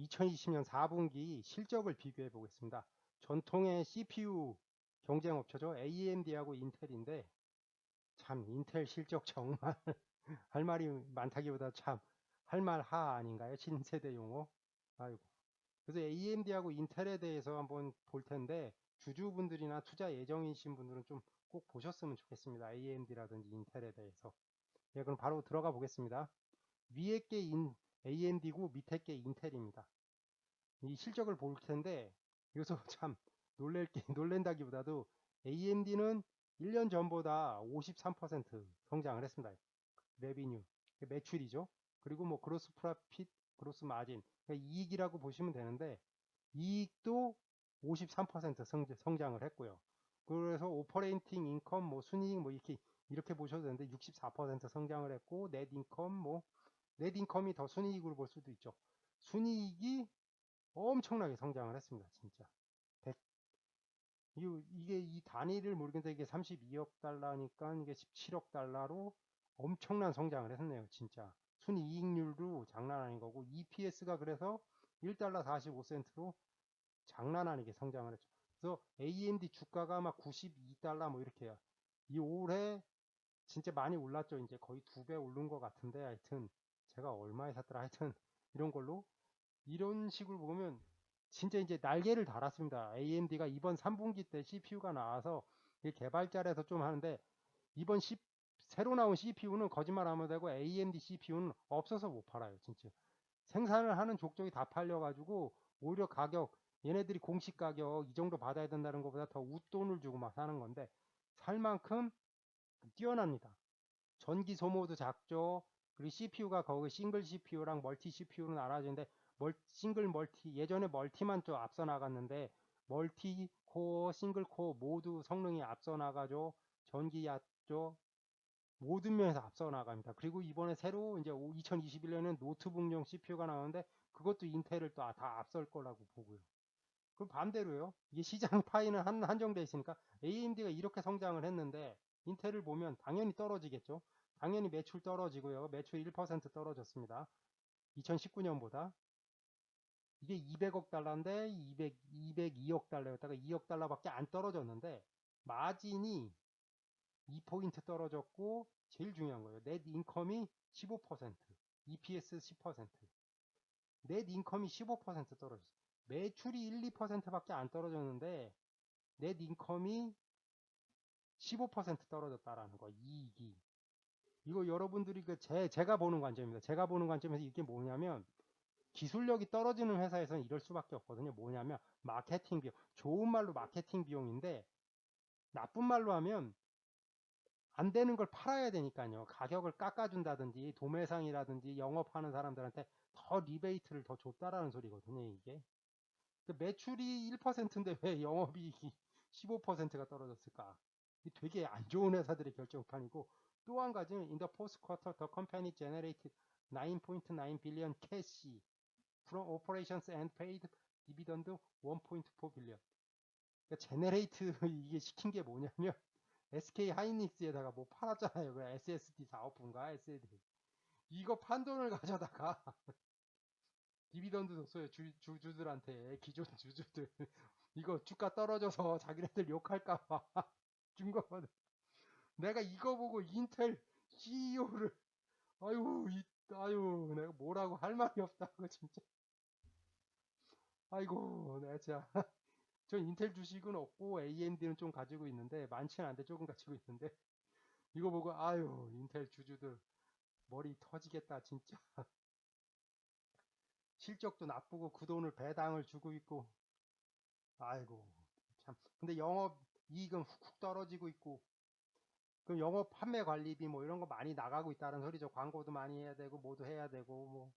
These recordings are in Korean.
2020년 4분기 실적을 비교해 보겠습니다. 전통의 CPU 경쟁 업체죠. AMD하고 인텔인데 참 인텔 실적 정말 할 말이 많다기보다 참 할 말 하 아닌가요? 신세대 용어. 아이고. 그래서 AMD하고 인텔에 대해서 한번 볼 텐데 주주분들이나 투자 예정이신 분들은 좀 꼭 보셨으면 좋겠습니다. AMD라든지 인텔에 대해서. 예, 그럼 바로 들어가 보겠습니다. 위에 게 인, AMD고 밑에 게 인텔입니다. 이 실적을 볼 텐데 여기서 참 놀랄 게 놀랜다기보다도 AMD는 1년 전보다 53% 성장을 했습니다. 레비뉴 매출이죠. 그리고 뭐 그로스 프라핏, 그로스 마진 그러니까 이익이라고 보시면 되는데 이익도 53% 성, 성장을 했고요. 그래서 오퍼레이팅 인컴 뭐 순이익 뭐 이렇게 이렇게 보셔도 되는데 64% 성장을 했고 넷 인컴 뭐 넷 인컴이 더 순이익으로 볼 수도 있죠. 순이익이 엄청나게 성장을 했습니다. 진짜. 100. 이게 이 단위를 모르겠는데 이게 32억 달러니까 이게 17억 달러로 엄청난 성장을 했네요. 진짜. 순이익률도 장난 아닌 거고 EPS가 그래서 1달러 45센트로 장난 아니게 성장을 했죠. 그래서 AMD 주가가 막 92달러 뭐 이렇게요. 이 올해 진짜 많이 올랐죠. 이제 거의 두 배 오른 것 같은데 하여튼 제가 얼마에 샀더라 하여튼 이런 걸로 이런 식으로 보면 진짜 이제 날개를 달았습니다. AMD가 이번 3분기 때 CPU가 나와서 개발자에서 좀 하는데 이번 C, 새로 나온 CPU는 거짓말하면 되고 AMD CPU는 없어서 못 팔아요. 진짜 생산을 하는 족족이 다 팔려가지고 오히려 가격 얘네들이 공식 가격 이 정도 받아야 된다는 것보다 더 웃돈을 주고 막 사는 건데 살 만큼 뛰어납니다. 전기 소모도 작죠. 그리고 CPU가 거기 싱글 CPU랑 멀티 CPU로 나눠지는데 멀, 싱글 멀티 예전에 멀티만 좀 앞서 나갔는데 멀티 코어 싱글 코어 모두 성능이 앞서 나가죠. 전기 얕죠. 모든 면에서 앞서 나갑니다. 그리고 이번에 새로 이제 2021년에는 노트북용 CPU가 나오는데 그것도 인텔을 또 다 앞설 거라고 보고요. 그럼 반대로요. 이게 시장 파이는 한, 한정되어 있으니까 AMD가 이렇게 성장을 했는데 인텔을 보면 당연히 떨어지겠죠 당연히 매출 떨어지고요. 매출 1% 떨어졌습니다. 2019년보다. 이게 200억 달러인데 200, 202억 달러였다가 2억 달러밖에 안 떨어졌는데 마진이 2포인트 떨어졌고 제일 중요한 거예요. 넷 인컴이 15% EPS 10%넷 인컴이 15% 떨어졌어요. 매출이 1, 2%밖에 안 떨어졌는데 넷 인컴이 15% 떨어졌다라는 거 이익이 이거 여러분들이 그 제, 제가 보는 관점입니다. 제가 보는 관점에서 이게 뭐냐면 기술력이 떨어지는 회사에서는 이럴 수밖에 없거든요. 뭐냐면 마케팅 비용. 좋은 말로 마케팅 비용인데 나쁜 말로 하면 안 되는 걸 팔아야 되니까요. 가격을 깎아준다든지 도매상이라든지 영업하는 사람들한테 더 리베이트를 더 줬다라는 소리거든요. 이게 그 매출이 1%인데 왜 영업이익이 15%가 떨어졌을까? 되게 안 좋은 회사들의 결정판이고 또 한 가지는 in the post quarter the company generated 9.9 billion cash from operations and paid dividend 1.4 billion. 그러니까 제네레이트 이게 시킨 게 뭐냐면 SK 하이닉스에다가 뭐 팔았잖아요. 그 SSD 사업부인가 SSD. 이거 판 돈을 가져다가 디비던드 줬어요. 주, 주주들한테 기존 주주들 이거 주가 떨어져서 자기네들 욕할까봐 준 거거든. 내가 이거 보고 인텔 CEO를 아유 이 아유 내가 뭐라고 할 말이 없다고 진짜. 아이고 내가 진짜. 전 인텔 주식은 없고 AMD는 좀 가지고 있는데 많지는 않은데 조금 가지고 있는데 이거 보고 아유 인텔 주주들 머리 터지겠다 진짜. 실적도 나쁘고 그 돈을 배당을 주고 있고. 아이고 참. 근데 영업 이익은 훅훅 떨어지고 있고 그럼 영업 판매 관리비 뭐 이런 거 많이 나가고 있다는 소리죠. 광고도 많이 해야 되고 뭐도 해야 되고 뭐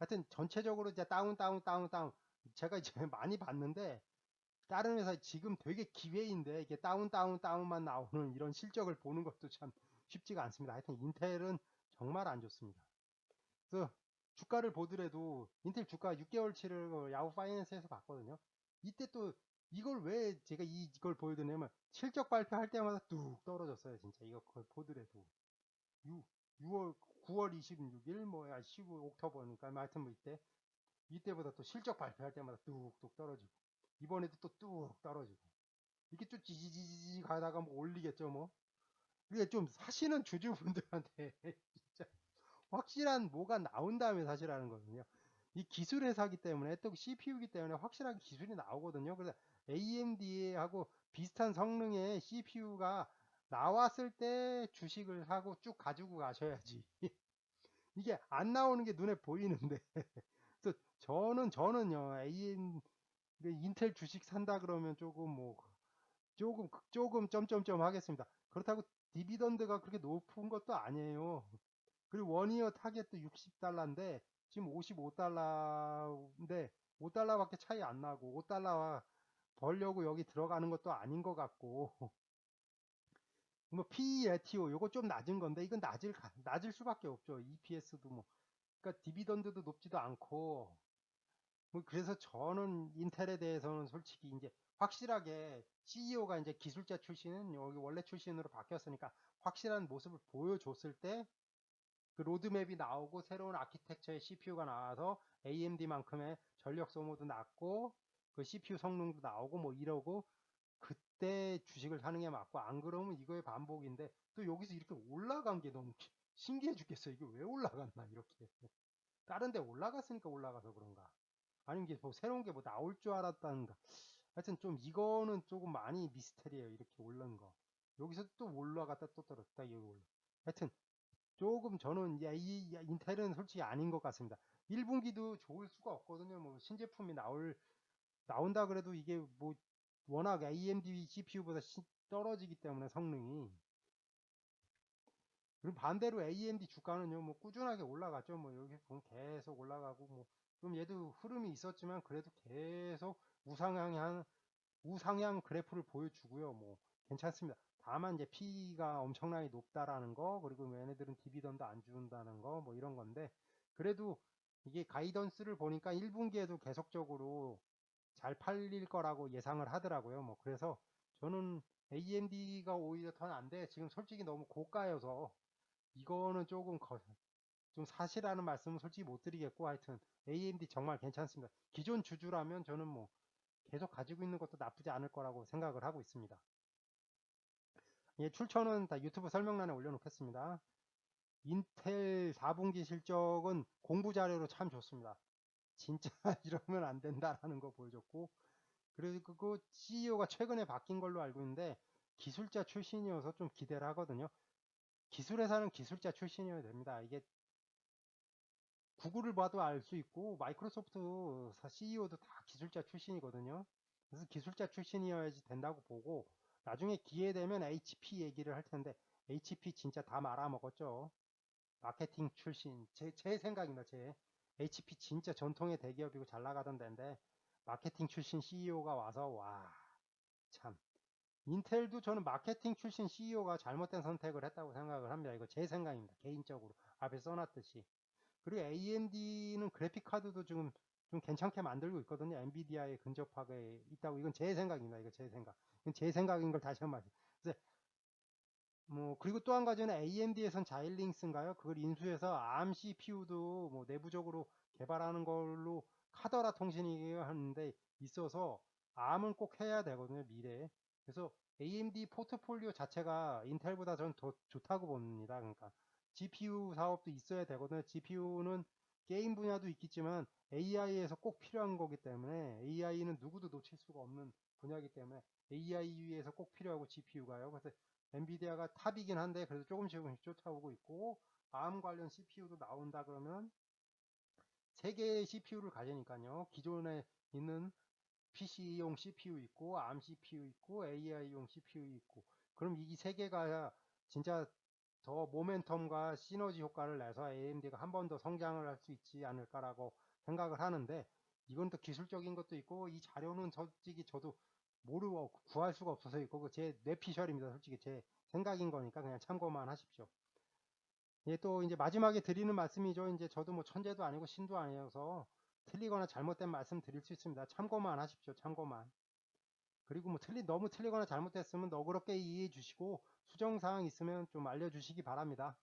하여튼 전체적으로 이제 다운 다운 다운 다운 제가 이제 많이 봤는데 다른 회사 지금 되게 기회인데 이게 다운 다운 다운만 나오는 이런 실적을 보는 것도 참 쉽지가 않습니다. 하여튼 인텔은 정말 안 좋습니다. 그래서 주가를 보더라도 인텔 주가 6개월치를 야후 파이낸스에서 봤거든요. 이때 또 이걸 왜 제가 이걸 보여드냐면 실적 발표할 때마다 뚝 떨어졌어요 진짜. 이거 그걸 보더라도. 6, 6월 9월 26일 뭐야 15 옥토버니까 뭐 하여튼 뭐 이때. 이때보다 또 실적 발표할 때마다 뚝뚝 떨어지고. 이번에도 또 뚝 떨어지고. 이렇게 또 지지지지 가다가 뭐 올리겠죠 뭐. 이게 좀 사시는 주주분들한테 진짜 확실한 뭐가 나온 다음에 사시라는 거거든요. 이 기술 회사기 때문에 또 CPU이기 때문에 확실하게 기술이 나오거든요. 그래서 AMD하고 비슷한 성능의 CPU가 나왔을 때 주식을 사고 쭉 가지고 가셔야지 이게 안 나오는 게 눈에 보이는데 그래서 저는 저는요 AM 그 인텔 주식 산다 그러면 조금 뭐 조금 조금 점점점 하겠습니다. 그렇다고 디비던드가 그렇게 높은 것도 아니에요. 그리고 원이어 타겟도 60달러인데 지금 55달러인데 5달러밖에 차이 안 나고 5달러 벌려고 여기 들어가는 것도 아닌 것 같고. 뭐 PE 레티오 요거 좀 낮은 건데 이건 낮을 가- 낮을 수밖에 없죠. EPS도 뭐. 그러니까 디비던드도 높지도 않고. 뭐 그래서 저는 인텔에 대해서는 솔직히 이제 확실하게 CEO가 이제 기술자 출신은 여기 원래 출신으로 바뀌었으니까 확실한 모습을 보여줬을 때 그 로드맵이 나오고 새로운 아키텍처의 CPU가 나와서 AMD만큼의 전력 소모도 낮고 그 CPU 성능도 나오고 뭐 이러고 그때 주식을 사는 게 맞고 안 그러면 이거의 반복인데 또 여기서 이렇게 올라간 게 너무 기- 신기해 죽겠어 이게 왜 올라갔나 이렇게. 다른 데 올라갔으니까 올라가서 그런가. 아니면 이게 뭐 새로운 게 뭐 나올 줄 알았다는가. 하여튼 좀 이거는 조금 많이 미스테리예요 이렇게 올라온 거. 여기서 또 올라갔다 또 떨어졌다 여기 올라. 하여튼 조금 저는 야, 이 야, 인텔은 솔직히 아닌 것 같습니다. 1분기도 좋을 수가 없거든요. 뭐 신제품이 나올 나온다 그래도 이게 뭐 워낙 AMD CPU보다 떨어지기 때문에 성능이. 그리고 반대로 AMD 주가는요 뭐 꾸준하게 올라갔죠. 뭐 여기 보면 계속 올라가고 뭐좀 얘도 흐름이 있었지만 그래도 계속 우상향한 우상향 그래프를 보여주고요. 뭐 괜찮습니다. 다만 이제 P가 엄청나게 높다라는 거 그리고 얘네들은 디비던드 안 준다는 거 뭐 이런 건데 그래도 이게 가이던스를 보니까 1분기에도 계속적으로 잘 팔릴 거라고 예상을 하더라고요. 뭐 그래서 저는 AMD가 오히려 더 난데 지금 솔직히 너무 고가여서 이거는 조금 거, 좀 사실하는 말씀은 솔직히 못 드리겠고 하여튼 AMD 정말 괜찮습니다. 기존 주주라면 저는 뭐 계속 가지고 있는 것도 나쁘지 않을 거라고 생각을 하고 있습니다. 예, 출처는 다 유튜브 설명란에 올려놓겠습니다. 인텔 4분기 실적은 공부 자료로 참 좋습니다. 진짜 이러면 안 된다라는 거 보여줬고 그리고 그 CEO가 최근에 바뀐 걸로 알고 있는데 기술자 출신이어서 좀 기대를 하거든요. 기술회사는 기술자 출신이어야 됩니다. 이게 구글을 봐도 알 수 있고 마이크로소프트 CEO도 다 기술자 출신이거든요. 그래서 기술자 출신이어야지 된다고 보고 나중에 기회 되면 HP 얘기를 할 텐데 HP 진짜 다 말아먹었죠. 마케팅 출신 제, 제 생각입니다. 제 HP 진짜 전통의 대기업이고 잘 나가던 데인데 마케팅 출신 CEO가 와서 와 참 인텔도 저는 마케팅 출신 CEO가 잘못된 선택을 했다고 생각을 합니다. 이거 제 생각입니다. 개인적으로 앞에 써놨듯이 그리고 AMD는 그래픽 카드도 지금 좀 괜찮게 만들고 있거든요. 엔비디아에 근접하게 있다고 이건 제 생각입니다. 이거 제 생각. 이건 제 생각인 걸 다시 한번 말씀. 뭐 그리고 또 한 가지는 AMD에선 자일링스인가요? 그걸 인수해서 ARM CPU도 뭐 내부적으로 개발하는 걸로 카더라 통신이 하는데 있어서 ARM은 꼭 해야 되거든요 미래에. 그래서 AMD 포트폴리오 자체가 인텔보다 전 더 좋다고 봅니다. 그러니까 GPU 사업도 있어야 되거든요. GPU는 게임 분야도 있겠지만 AI에서 꼭 필요한 거기 때문에 AI는 누구도 놓칠 수가 없는 분야이기 때문에 AI 위에서 꼭 필요하고 GPU가요. 그래서 엔비디아가 탑이긴 한데 그래도 조금씩 조금씩 쫓아오고 있고 ARM 관련 CPU도 나온다 그러면 세 개의 CPU를 가지니까요. 기존에 있는 PC용 CPU 있고 ARM CPU 있고 AI용 CPU 있고 그럼 이 세 개가 진짜 더 모멘텀과 시너지 효과를 내서 AMD가 한 번 더 성장을 할 수 있지 않을까라고 생각을 하는데 이건 또 기술적인 것도 있고 이 자료는 솔직히 저도 모르고 구할 수가 없어서 있고 제 뇌피셜입니다. 솔직히 제 생각인 거니까 그냥 참고만 하십시오. 예, 또 이제 마지막에 드리는 말씀이죠. 이제 저도 뭐 천재도 아니고 신도 아니어서 틀리거나 잘못된 말씀 드릴 수 있습니다. 참고만 하십시오. 참고만. 그리고 뭐 틀리 너무 틀리거나 잘못됐으면 너그럽게 이해해 주시고 수정 사항 있으면 좀 알려 주시기 바랍니다.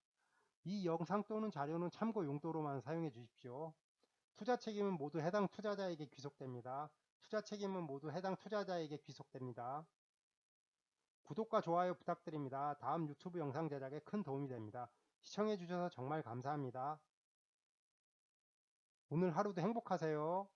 이 영상 또는 자료는 참고 용도로만 사용해 주십시오. 투자 책임은 모두 해당 투자자에게 귀속됩니다. 투자 책임은 모두 해당 투자자에게 귀속됩니다. 구독과 좋아요 부탁드립니다. 다음 유튜브 영상 제작에 큰 도움이 됩니다. 시청해주셔서 정말 감사합니다. 오늘 하루도 행복하세요.